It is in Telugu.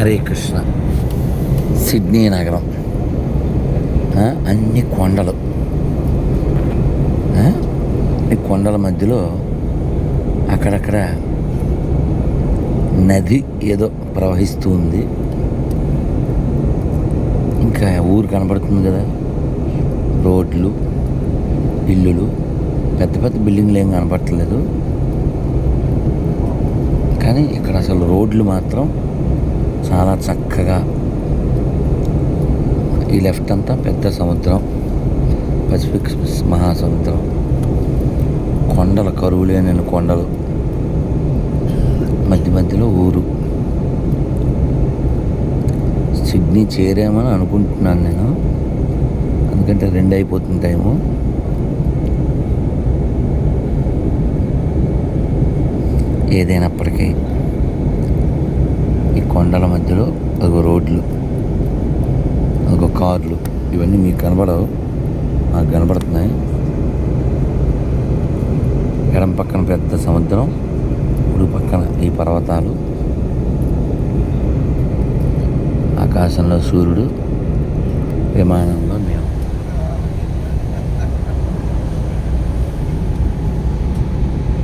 హరే కృష్ణ. సిడ్నీ నగరం. అన్ని కొండలు. ఈ కొండల మధ్యలో అక్కడక్కడ నది ఏదో ప్రవహిస్తూ ఉంది. ఇంకా ఊరు కనబడుతుంది కదా. రోడ్లు ఇల్లులు. పెద్ద పెద్ద బిల్డింగ్లు ఏం కనపడట్లేదు. కానీ ఇక్కడ అసలు రోడ్లు మాత్రం చాలా చక్కగా ఈ లెఫ్ట్ అంతా పెద్ద సముద్రం పసిఫిక్ మహాసముద్రం. కొండల కరువు లేని కొండలు మధ్య మధ్యలో ఊరు. సిడ్నీ చేరామని అనుకుంటున్నాను నేను. ఎందుకంటే రెండు అయిపోతుంది టైము. ఏదైనప్పటికీ కొండల మధ్యలో అదిగో రోడ్లు అదిగో కార్లు ఇవన్నీ మీకు కనబడవు. నాకు కనబడుతున్నాయి. ఎడం పక్కన పెద్ద సముద్రం ఇప్పుడు పక్కన ఈ పర్వతాలు. ఆకాశంలో సూర్యుడు విమానంలో